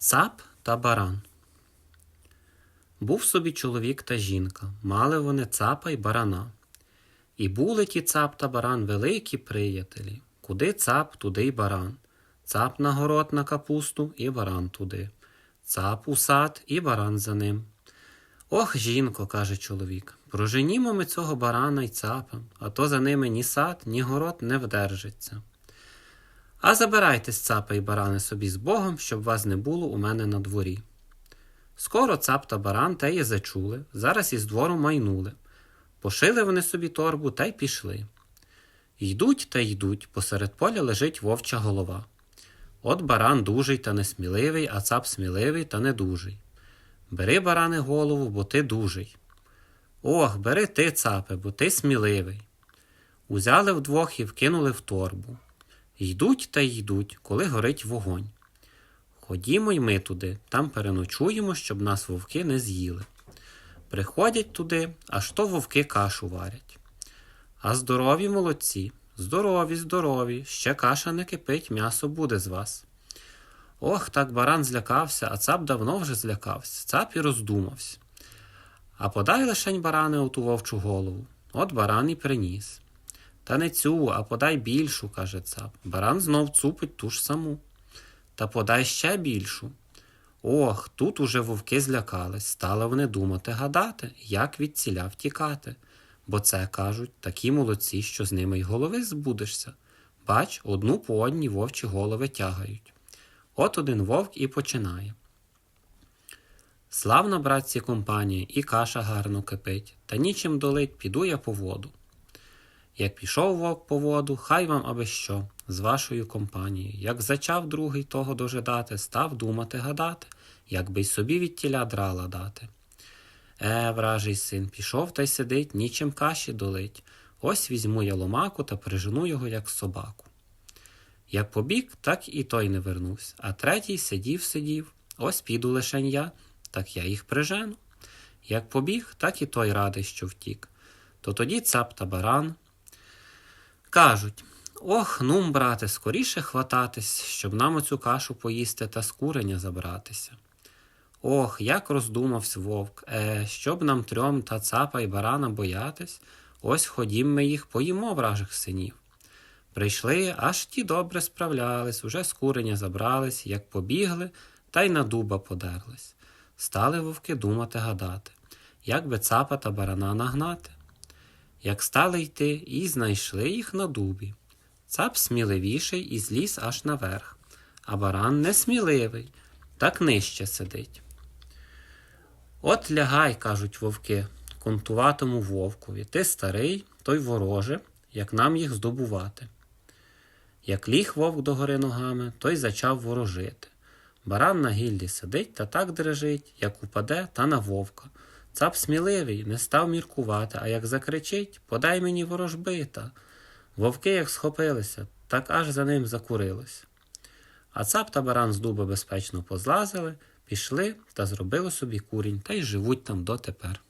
Цап та баран. Був собі чоловік та жінка. Мали вони цапа й барана. І були ті цап та баран великі приятелі. Куди цап, туди й баран. Цап на город на капусту і баран туди. Цап у сад і баран за ним. Ох, жінко, каже чоловік, проженімо ми цього барана й цапа, а то за ними ні сад, ні город не вдержиться. А забирайтесь, цапа й барани собі з Богом, щоб вас не було у мене на дворі. Скоро цап та баран те й зачули, зараз із двору майнули. Пошили вони собі торбу та й пішли. Йдуть та йдуть, посеред поля лежить вовча голова. От баран дужий та несміливий, а цап сміливий та недужий. Бери, баране, голову, бо ти дужий. Ох, бери ти, цапе, бо ти сміливий. Узяли вдвох і вкинули в торбу. Йдуть та йдуть, коли горить вогонь. Ходімо й ми туди, там переночуємо, щоб нас вовки не з'їли. Приходять туди, аж то вовки кашу варять. А здорові молодці, здорові, здорові, ще каша не кипить, м'ясо буде з вас. Ох, так баран злякався, а цап давно вже злякався, цап і роздумався. А подай лишень баране оту вовчу голову. От баран і приніс. Та не цю, а подай більшу, каже цап. Баран знов цупить ту ж саму. Та подай ще більшу. Ох, тут уже вовки злякались, стали вони думати, гадати, як від ціля втікати. Бо це, кажуть, такі молодці, що з ними й голови збудешся. Бач, одну по одній вовчі голови тягають. От один вовк і починає. Славна, братці, компанія, і каша гарно кипить, та нічим долить, піду я по воду. Як пішов вовк по воду, хай вам аби що, з вашою компанією. Як зачав другий того дожидати, став думати гадати, як би й собі від тіля драла дати. Е, вражий син, пішов та й сидить, нічим каші долить. Ось візьму я ломаку та прижену його, як собаку. Як побіг, так і той не вернувся, а третій сидів, сидів, ось піду лишень я, так я їх прижену. Як побіг, так і той радий, що втік. То тоді цап та баран кажуть Ох, нум, брате, скоріше хвататись, щоб нам оцю кашу поїсти та з куреня забратися. Ох, як роздумався вовк, е, щоб нам трьом та цапа й барана боятись, ось ходім ми їх поїмо вражих синів. Прийшли, аж ті добре справлялись, уже з куреня забрались, як побігли, та й на дуба подерлись. Стали вовки думати гадати, як би цапа та барана нагнати. Як стали йти, і знайшли їх на дубі. Цап сміливіший і зліз аж наверх, а баран несміливий, так нижче сидить. От лягай, кажуть вовки, контуватому вовкові. Ти старий, той вороже, як нам їх здобувати. Як ліг вовк догори ногами, той зачав ворожити. Баран на гіллі сидить та так дрижить, як упаде, та на вовка. Цап сміливий, не став міркувати, а як закричить Подай мені ворожбита. Вовки як схопилися, так аж за ним закурилось. А цап та баран з дуба безпечно позлазили, пішли та зробили собі курінь та й живуть там дотепер.